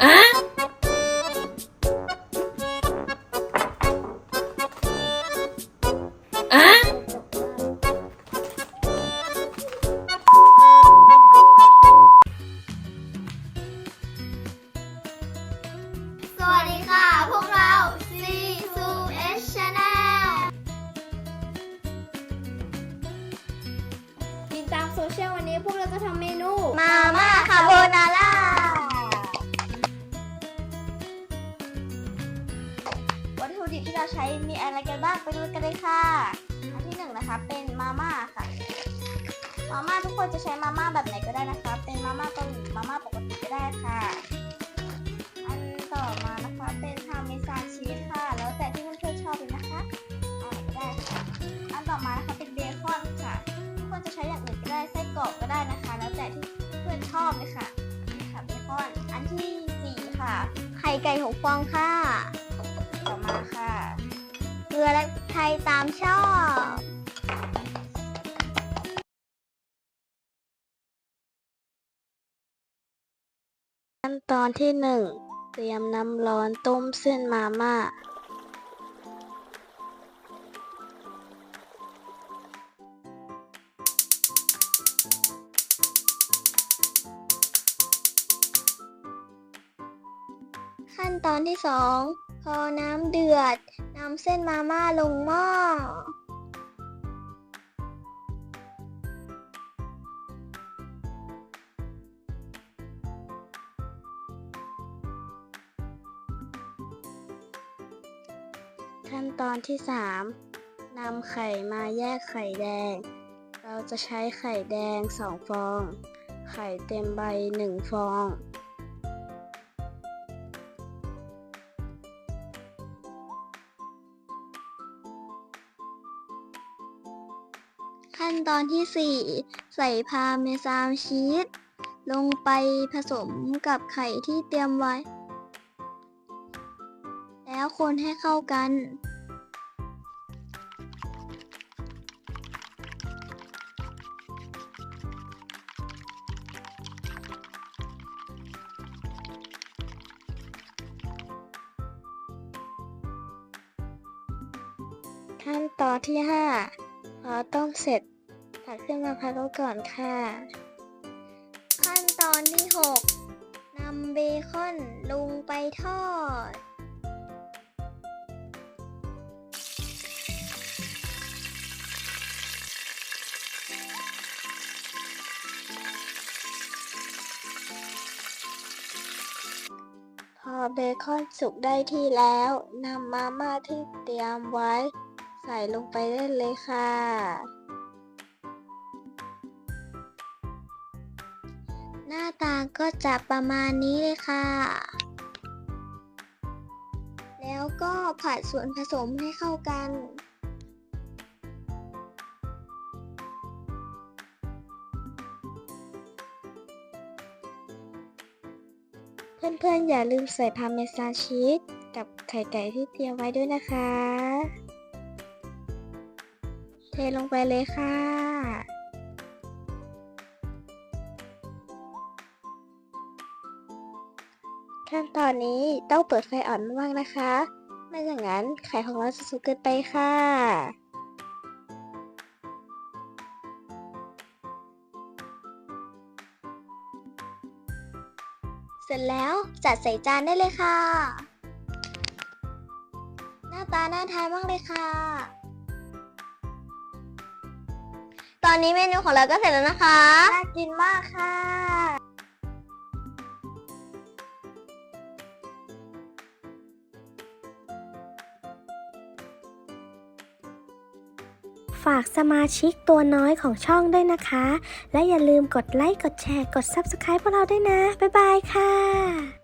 ส ใช้มีอะไรกันบ้างไปดูกันเลยค่ะ อันที่หนึ่งนะคะ เป็นมาม่าค่ะ มาม่าทุกคนจะใช้มาม่าแบบไหนก็ได้นะคะ เป็นมาม่าเกาหลีมาม่าปกติก็ได้ค่ะ อันต่อมานะคะ เป็นพาเมซานชีสค่ะ แล้วแต่ที่เพื่อนๆชอบเลยนะคะเอาไหนก็ได้ค่ะ อันต่อมานะคะ เป็นเบคอนค่ะ ทุกคนจะใช้อย่างอื่นก็ได้ ไส้กรอกก็ได้นะคะ แล้วแต่ที่เพื่อนชอบเลยค่ะนี่ค่ะเบคอน อันที่สี่ค่ะ ไข่ไก่หกฟองค่ะ ต่อมาค่ะ ลือและไทยตามชอบขั้นตอนที่หนึ่งเตรียมน้ำร้อนต้มเส้นมาม่า ขั้นตอนที่สองพอน้ำเดือด นำเส้นมาม่าลงหม้อ ขั้นตอนที่สามนำไข่มาแยกไข่แดง เราจะใช้ไข่แดงสองฟอง ไข่เต็มใบหนึ่งฟอง ขั้นตอนที่สี่ใส่พาเมซานชีสลงไปผสมกับไข่ที่เตรียมไว้ แล้วคนให้เข้ากัน ขั้นตอนที่ห้า พอต้มเสร็จตักขึ้นมาพักไว้ก่อนค่ะ ขั้นตอนที่ 6นำเบคอนลงไปทอด พอเบคอนสุกได้ที่แล้วนำมาม่าที่เตรียมไว้ ใส่ลงไปได้เลยค่ะ หน้าตาก็จะประมาณนี้เลยค่ะ แล้วก็ผัดส่วนผสมให้เข้ากันเพื่อนๆ อย่าลืมใส่พาเมซานชีสกับไข่ไก่ที่เตรียมไว้ด้วยนะคะ เทลงไปเลยค่ะ ขั้นตอนนี้ต้องเปิดไฟอ่อนมากนะคะ ไม่อย่างนั้นไข่ของเราจะสุกเกินไปค่ะเสร็จแล้วจัดใส่จานได้เลยค่ะ หน้าตาน่าทานมากเลยค่ะ ตอนนี้เมนูของเราก็เสร็จแล้วนะคะน่ากินมากค่ะ ฝากสมาชิกตัวน้อยของช่องด้วยนะคะ และอย่าลืมกดไลค์ กดแชร์ กด Subscribe พวกเราด้วยนะ บ๊ายบายค่ะ